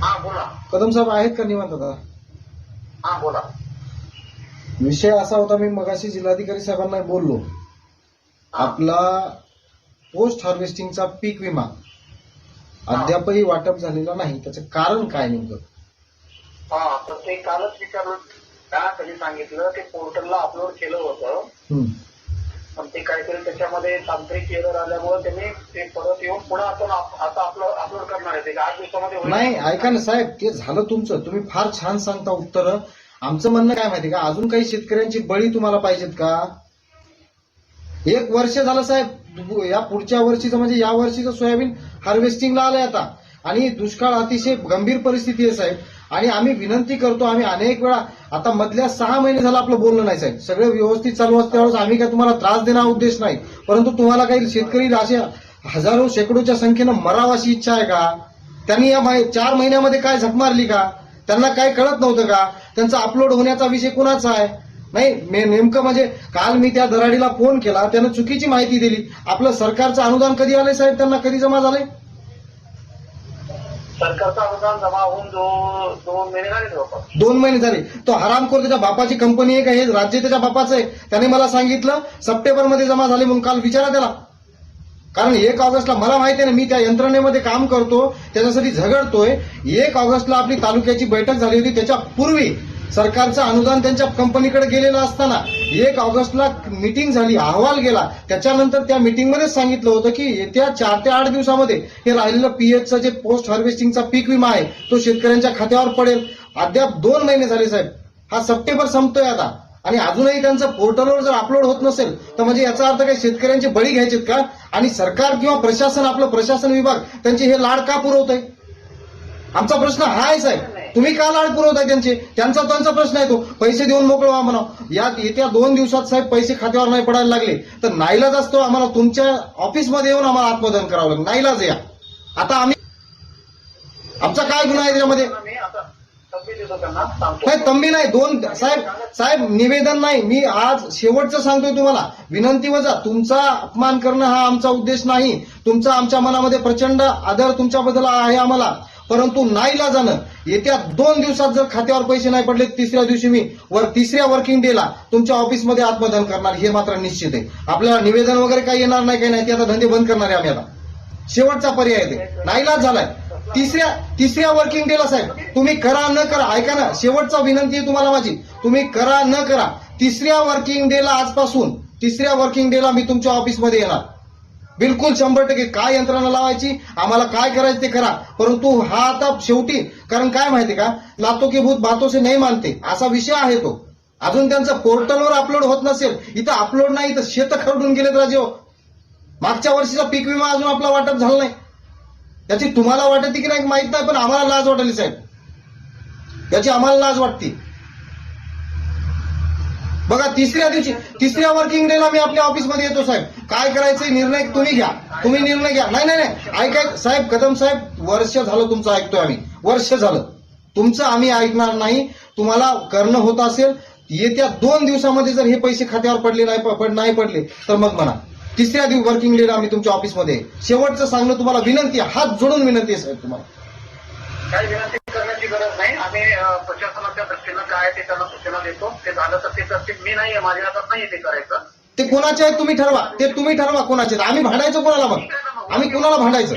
हा बोला. कदम साहेब आहेत का निवांत आता? हा बोला. विषय असा होता मी मगाशी जिल्हाधिकारी साहेबांना बोललो. आपला पोस्ट हार्वेस्टिंगचा पीक विमा अद्यापही वाटप झालेला नाही. त्याचं कारण काय नेमकं? हा तर ते कालच विचारलं. का त्यांनी सांगितलं ते पोर्टलला अपलोड केलं होतं. पण ते काहीतरी त्याच्यामध्ये तांत्रिक एरर आल्यामुळे त्यांनी ते परत येऊन पुन्हा आपण आता अपलोड अपलोड करणार आहे. ते आठ दिवसामध्ये नाही ऐका ना साहेब ते झालं तुमचं. तुम्ही फार छान सांगता उत्तर. आमचं म्हणणं काय माहिती का? अजून काही शेतकऱ्यांची बळी तुम्हाला पाहिजेत का? एक वर्ष झालं साहेब या पुढच्या वर्षीचं म्हणजे या वर्षीचं सोयाबीन हार्वेस्टिंगला आलंय आता. आणि दुष्काळ अतिशय गंभीर परिस्थिती आहे साहेब. आणि आम्ही विनंती करतो आम्ही अनेक वेळा आता मधल्या सहा महिने झालं आपलं बोलणं नाही साहेब. सगळं व्यवस्थित चालू असल्यावर आम्ही काय तुम्हाला त्रास देणार उद्देश नाही. परंतु तुम्हाला काही शेतकरी असे हजारो शेकडोच्या संख्येनं मराव अशी इच्छा आहे का? त्यांनी या चार महिन्यामध्ये काय झक मारली का? त्यांना काय कळत नव्हतं का? त्यांचा अपलोड होण्याचा विषय कुणाचा आहे? नाही मे- नेमकं म्हणजे काल मी त्या दराडीला फोन केला त्यानं चुकीची माहिती दिली. आपलं सरकारचं अनुदान कधी आलंय साहेब? त्यांना कधी जमा झालंय? अनुदान जमा होऊन दोन महिने झाले जवळपास दोन महिने झाले. तो हरामखोर त्याच्या बापाची कंपनी आहे का? हे राज्य त्याच्या बापाचं आहे. त्याने मला सांगितलं सप्टेंबरमध्ये जमा झाले म्हणून काल विचारा त्याला. कारण एक ऑगस्टला मला माहिती आहे ना मी त्या यंत्रणेमध्ये काम करतो त्याच्यासाठी झगडतोय. एक ऑगस्टला आपली तालुक्याची बैठक झाली होती त्याच्या पूर्वी सरकारचं अनुदान त्यांच्या कंपनीकडे गेलेलं असताना एक ऑगस्टला मिटिंग झाली अहवाल गेला. त्याच्यानंतर त्या मिटिंगमध्येच सांगितलं होतं की येत्या चार ते आठ दिवसामध्ये हे राहिलेलं पीएचचं जे पोस्ट हार्वेस्टिंगचा पीक विमा आहे तो शेतकऱ्यांच्या खात्यावर पडेल. अद्याप दोन महिने झाले साहेब. हा सप्टेंबर संपतोय आता. आणि अजूनही त्यांचं पोर्टलवर जर अपलोड होत नसेल तर म्हणजे याचा अर्थ काही शेतकऱ्यांचे बळी घ्यायचेत का? आणि सरकार किंवा प्रशासन आपलं प्रशासन विभाग त्यांचे हे लाड का पुरवत आहे आमचा प्रश्न हा आहे साहेब. तुम्ही का लाड पुरवताय त्यांचे? त्यांचा त्यांचा प्रश्न आहे तो. पैसे देऊन मोकळं व्हा म्हणा. यात येत्या दोन दिवसात साहेब पैसे खात्यावर नाही पडायला लागले. तर नाईलाज असतो आम्हाला तुमच्या ऑफिसमध्ये येऊन आम्हाला आत्मदान करावं लागेल. नाईलाज या. आता आम्ही आमचा काय गुन्हा आहे त्याच्यामध्ये? नाही तंबी नाही. दोन साहेब साहेब निवेदन नाही. मी आज शेवटचं सांगतोय तुम्हाला. विनंती वजा. तुमचा अपमान करणं हा आमचा उद्देश नाही. तुमचा आमच्या मनामध्ये प्रचंड आदर तुमच्याबद्दल आहे आम्हाला. परंतु नाईला जाणं येत्या दोन दिवसात जर खात्यावर पैसे नाही पडले तिसऱ्या दिवशी मी वर तिसऱ्या वर्किंग डेला तुमच्या ऑफिसमध्ये आत्मदान करणार हे मात्र निश्चित आहे. आपल्याला निवेदन वगैरे काही येणार नाही काही नाही ते आता धंदे बंद करणार आहे आम्ही आता. शेवटचा पर्याय ते. नाईलाज झालाय. तिसऱ्या तिसऱ्या वर्किंग डेला साहेब तुम्ही करा न करा ऐका ना शेवटचा विनंती आहे तुम्हाला माझी. तुम्ही करा न करा तिसऱ्या वर्किंग डेला आजपासून तिसऱ्या वर्किंग डेला मी तुमच्या ऑफिसमध्ये येणार. बिलकुल शंभर टक्के. काय यंत्रणा लावायची? आम्हाला काय करायचं ते करा. परंतु हा आता शेवटी कारण काय माहिती का? लातो की भूत बातो से नाही मानते. असा विषय आहे तो. अजून त्यांचं पोर्टलवर अपलोड होत नसेल. इथं अपलोड नाही इथं शेत खरडून गेलेत राजे मागच्या वर्षीचा पीक विमा अजून आपला वाटप झाला नाही. त्याची तुम्हाला वाटते की नाही माहीत नाही पण आम्हाला लाज वाटली साहेब. याची आम्हाला लाज वाटते. बघा तिसऱ्या दिवशी तिसऱ्या वर्किंग डेला मी आपल्या ऑफिसमध्ये येतो साहेब. काय करायचे निर्णय तुम्ही घ्या. तुम्ही निर्णय घ्या. नाही नाही नाही. ऐकाय साहेब कदम साहेब वर्ष झालं तुमचं ऐकतोय आम्ही. वर्ष झालं. तुमचं आम्ही ऐकणार नाही. तुम्हाला करणं होत असेल येत्या दोन दिवसामध्ये जर हे पैसे खात्यावर पडले नाही नाही पडले तर मग म्हणा. तिसऱ्या दिवस वर्किंग डेला आम्ही तुमच्या ऑफिसमध्ये शेवटचं सांगणं तुम्हाला विनंती आहे. हात जोडून विनंती आहे साहेब तुम्हाला. विनंती? गरज नाही. आम्ही प्रशासनाच्या दृष्टीनं काय ते त्यांना सूचना देतो. ते झालं तर ते करतील. मी नाही माझ्या हातात नाही ते करायचं. ते कोणाचे आहेत तुम्ही ठरवा. ते तुम्ही ठरवा कोणाचे आहेत. आम्ही भांडायचं कोणाला मग? आम्ही कोणाला भांडायचं?